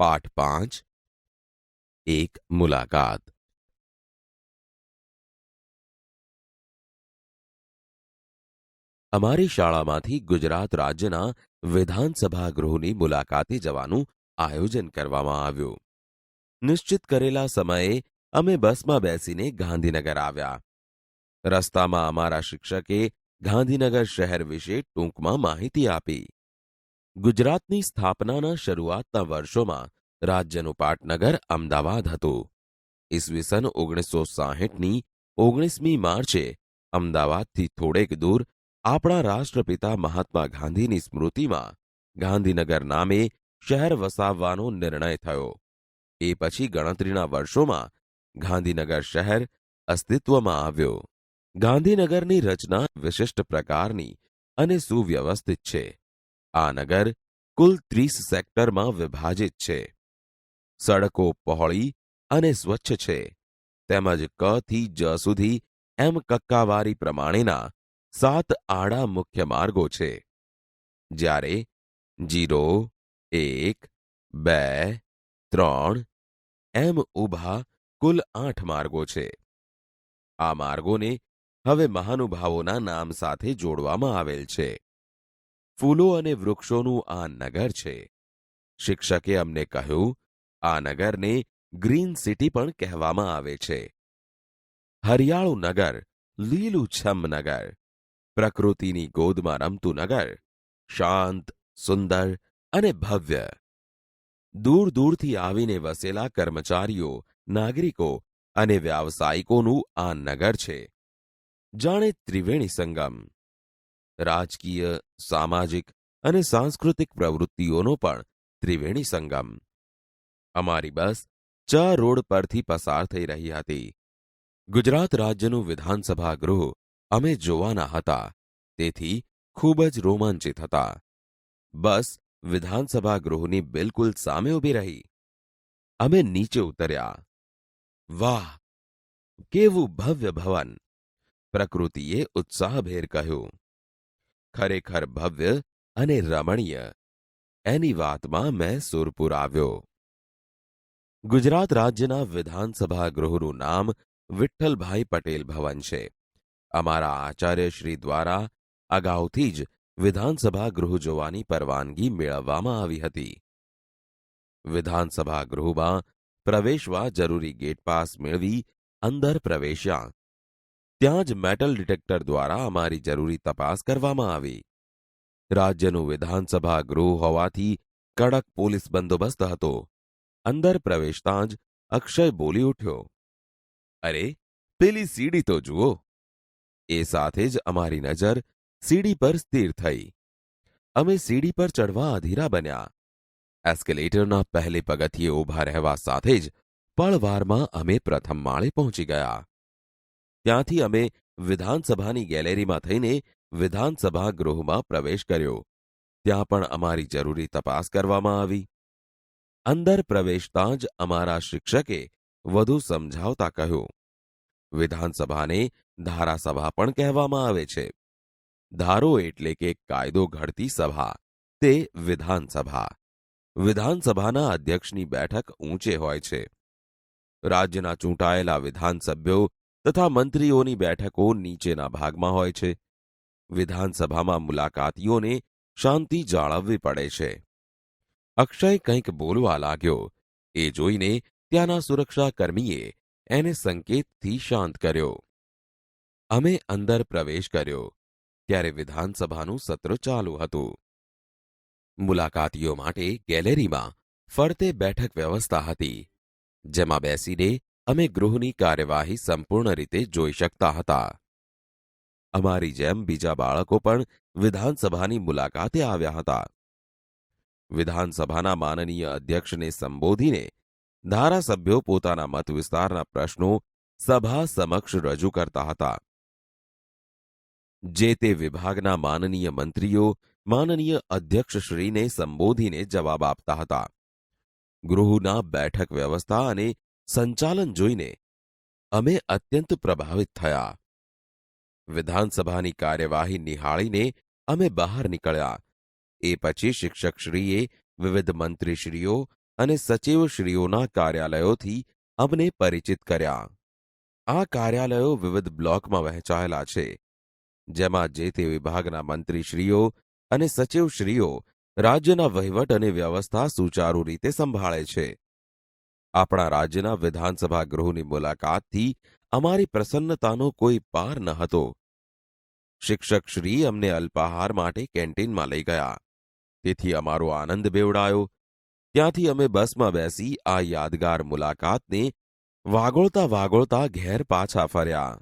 પાઠ પાંચ એક મુલાકાત અમારી શાળામાંથી ગુજરાત રાજ્યના વિધાનસભા ગૃહની મુલાકાતે જવાનું આયોજન કરવામાં આવ્યું નિશ્ચિત કરેલા સમયે અમે બસમાં બેસીને ગાંધીનગર આવ્યા રસ્તામાં અમારા શિક્ષકે ગાંધીનગર શહેર વિશે ટૂંકમાં માહિતી આપી ગુજરાતની સ્થાપનાના શરૂઆતના વર્ષોમાં રાજ્યનું પાટનગર અમદાવાદ હતું. ઈસવીસન ઓગણીસો સાહીઠની ઓગણીસમી માર્ચે અમદાવાદથી થોડેક દૂર આપણા રાષ્ટ્રપિતા મહાત્મા ગાંધીની સ્મૃતિમાં ગાંધીનગર નામે શહેર વસાવવાનો નિર્ણય થયો. એ પછી ગણતરીના વર્ષોમાં ગાંધીનગર શહેર અસ્તિત્વમાં આવ્યો. ગાંધીનગરની રચના વિશિષ્ટ પ્રકારની અને સુવ્યવસ્થિત છે. આ નગર કુલ ત્રીસ સેક્ટરમાં વિભાજિત છે. સડકો પહોળી અને સ્વચ્છ છે. તેમજ ક થી જ સુધી એમ કક્કાવારી પ્રમાણેના સાત આડા મુખ્ય માર્ગો છે. જ્યારે જીરો, એક, બે, ત્રણ એમ ઊભા કુલ આઠ માર્ગો છે. આ માર્ગોને હવે મહાનુભાવોના નામ સાથે જોડવામાં આવેલ છે. ફૂલો અને વૃક્ષોનું આ નગર છે. શિક્ષકે અમને કહ્યું, આ નગરને ગ્રીન સિટી પણ કહેવામાં આવે છે. હરિયાળું નગર, લીલુંછમ નગર, પ્રકૃતિની ગોદમાં રમતું નગર, શાંત, સુંદર અને ભવ્ય. દૂર દૂરથી આવીને વસેલા કર્મચારીઓ, નાગરિકો અને વ્યાવસાયિકોનું આ નગર છે. જાણે ત્રિવેણી સંગમ. રાજકીય, સામાજિક અને સાંસ્કૃતિક પ્રવૃત્તિઓનો પણ ત્રિવેણી સંગમ. અમારી બસ ચ રોડ પરથી પસાર થઈ રહી હતી. ગુજરાત રાજ્યનું વિધાનસભા ગૃહ અમે જોવાના હતા, તેથી ખૂબ જ રોમાંચિત હતા. બસ વિધાનસભા ગૃહની બિલકુલ સામે ઊભી રહી. અમે નીચે ઉતર્યા. વાહ! કેવું ભવ્ય ભવન! પ્રકૃતિએ ઉત્સાહભેર કહ્યું. ખરેખર ભવ્ય અને રમણીય. એની વાતમાં મેં સુરપુર આવ્યો ગુજરાત રાજ્યના વિધાનસભા ગૃહનું નામ વિઠ્ઠલભાઈ પટેલ ભવન છે. અમારા આચાર્ય શ્રી દ્વારા અગાઉથી જ વિધાનસભા ગૃહ જોવાની પરવાનગી મેળવવામાં આવી હતી. વિધાનસભા ગૃહમાં પ્રવેશવા જરૂરી ગેટ પાસ મેળવી અંદર પ્રવેશ્યા. ત્યાં જ મેટલ ડિટેક્ટર દ્વારા અમારી જરૂરી તપાસ કરવામાં આવી. રાજ્યનું વિધાનસભા ગૃહ હોવાથી કડક પોલીસ બંદોબસ્ત હતો. અંદર પ્રવેશતાં જ અક્ષય બોલી ઉઠ્યો. અરે, પેલી સીડી તો જુઓ. એ સાથે જ અમારી નજર સીડી પર સ્થિર થઈ. અમે સીડી પર ચડવા અધીરા બન્યા. એસ્કેલેટરના પહેલે પગથિયે ઊભા રહેવા સાથે જ પળવારમાં અમે પ્રથમ માળે પહોંચી ગયા. ત્યાંથી અમે વિધાનસભાની ગેલેરીમાં થઈને વિધાનસભા ગૃહમાં પ્રવેશ કર્યો. ત્યાં પણ અમારી જરૂરી તપાસ કરવામાં આવી. અંદર પ્રવેશતા જ અમારા શિક્ષકે વધુ સમજાવતા કહ્યું, વિધાનસભાને ધારાસભા પણ કહેવામાં આવે છે. ધારો એટલે કે કાયદો ઘડતી સભા, તે વિધાનસભા. વિધાનસભાના અધ્યક્ષની બેઠક ઊંચે હોય છે. રાજ્યના ચૂંટાયેલા વિધાનસભ્યો તથા મંત્રીઓની બેઠકો નીચેના ભાગમાં હોય છે. વિધાનસભામાં મુલાકાતીઓને શાંતિ જાળવવી પડે છે. અક્ષય કંઈક બોલવા લાગ્યો. એ જોઈને ત્યાંના સુરક્ષાકર્મીએ એને સંકેતથી શાંત કર્યો. અમે અંદર પ્રવેશ કર્યો. ત્યારે વિધાનસભાનું સત્ર ચાલુ હતું. મુલાકાતીઓ માટે ગેલેરીમાં ફરતે બેઠક વ્યવસ્થા હતી, જેમાં બેસીને અમે ગૃહની કાર્યવાહી સંપૂર્ણ રીતે જોઈ શકતા હતા. અમારી જેમ બીજા બાળકો પણ વિધાનસભાની મુલાકાતે આવ્યા હતા. વિધાનસભાના માનનીય અધ્યક્ષને સંબોધીને ધારાસભ્યો પોતાના મત વિસ્તારના પ્રશ્નો સભા સમક્ષ રજૂ કરતા હતા. જે તે વિભાગના માનનીય મંત્રીઓ, માનનીય અધ્યક્ષશ્રીને સંબોધીને જવાબ આપતા હતા. ગૃહના બેઠક વ્યવસ્થા અને સંચાલન જોઈને અમે અત્યંત પ્રભાવિત થયા. વિધાનસભાની કાર્યવાહી નિહાળીને અમે બહાર નીકળ્યા. એ પછી શિક્ષકશ્રીએ વિવિધ મંત્રીશ્રીઓ અને સચિવશ્રીઓના કાર્યાલયોથી અમને પરિચિત કર્યા. આ કાર્યાલયો વિવિધ બ્લોકમાં વહેંચાયેલા છે, જેમાં જે તે વિભાગના મંત્રીશ્રીઓ અને સચિવશ્રીઓ રાજ્યના વહીવટ અને વ્યવસ્થા સુચારુ રીતે સંભાળે છે. આપણા રાજ્યના વિધાનસભા ગૃહની મુલાકાતથી અમારી પ્રસન્નતાનો કોઈ પાર ન હતો. શિક્ષકશ્રી અમને અલ્પાહાર માટે કેન્ટીનમાં લઈ ગયા. તેથી અમારો આનંદ બેવડાયો. ત્યાંથી અમે બસમાં બેસી આ યાદગાર મુલાકાતને વાગોળતા વાગોળતા ઘેર પાછા ફર્યા.